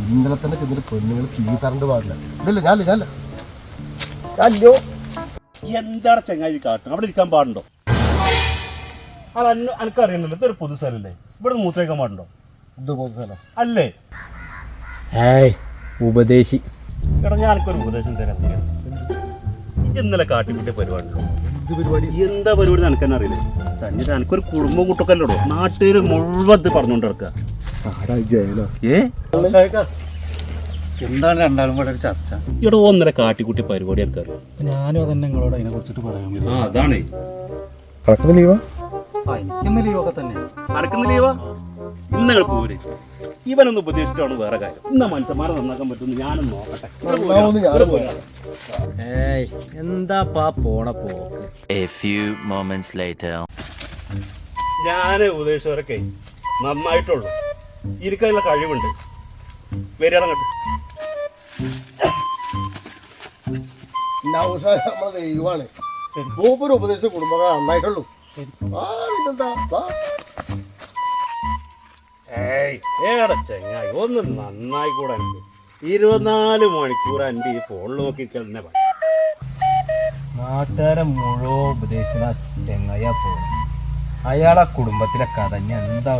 ഇന്നലെ തന്നെ ചെന്നിട്ട് പെണ്ണുങ്ങൾ തീ തരണ്ട് പാടില്ല. ഇല്ലല്ല ഞാനില്ല ഞാനില്ല? ഞാനില്ലോ. എന്താണ് ചങ്ങാതി കാട്ടും അവിടെ ഇരിക്കാൻ പാടുണ്ടോ? അത് അന്ന എനിക്കറിയുന്നില്ല ഇതൊരു പൊതു സ്ഥലല്ലേ ഇവിടെ മൂത്രയ്ക്കാൻ പാടുണ്ടോ? ഇത് പോകുന്ന അല്ലേ? ഏയ് ഉപദേശി. എടാ ഞാൻ എനിക്കൊരു ഉപദേശം തരാം ഇത് ഇന്നലെ കാട്ടിക്കുട്ടിയ പരിപാടിയുണ്ടോ? പരിപാടി? എന്താ പരിപാടി എനിക്കെന്നറിയില്ലേ. തന്നെ അറിയില്ലേ തന്നെ എനിക്കൊരു കുടുംബം കുട്ടക്കല്ലോ നാട്ടുകാർ മുഴുവൻ ഇത് പറഞ്ഞുകൊണ്ട് ഏ എന്താണ് രണ്ടാളും കൂടെ ഒരു ചർച്ച? ഇവിടെ ഒന്നര കാട്ടിക്കുട്ടി പരിപാടി എനിക്കറിയാം ഞാനും അതന്നെ നിങ്ങളോട് അതിനെ കുറിച്ചിട്ട് പറയാൻ ആ അതാണ്. കിടക്കുന്ന ലീവാ? ആ എനിക്കിന്ന് ലീവൊക്കെ തന്നെ അടക്കുന്ന ലീവാ? ഇന്നങ്ങൾ പോരെ. ഇവനൊന്ന് ഉപദേശിച്ചിട്ടാണ് വേറെ കാര്യം. ഇന്ന മനുഷ്യന്മാരെ നന്നാക്കാൻ പറ്റുമെന്ന് ഞാനും നോക്കട്ടെ. ഏയ് എന്താപ്പാ പോണ പോക്ക്? A few moments later. ഞാൻ ഉപദേശിച്ചവരൊക്കെ നന്നായിട്ടുള്ളൂ. ഇരിക്കാനുള്ള കഴിവുണ്ട്. വരികയാണ് കണ്ടു നൗഷാദ് നമ്മളെ ദൈവമാണ്. മൂപ്പര് ഉപദേശിച്ച കുടുംബങ്ങൾ നന്നായിട്ടുള്ളൂ. ആ പിന്നെന്താ. ഏയ് ഏടെ ചെങ്ങായി? ഒന്ന് നന്നായി കൂടെ എനിക്ക് ഇരുപത്തിനാല് മണിക്കൂർ എന്റെ ഈ ഫോണിൽ നോക്കി തന്നെ നാട്ടുകാരെ മുഴുവൻ ഉപദേശിക്കുന്ന ചെങ്ങയ്യ പോകും അയാളെ കുടുംബത്തിലെ കഥ ഞാൻ എന്താ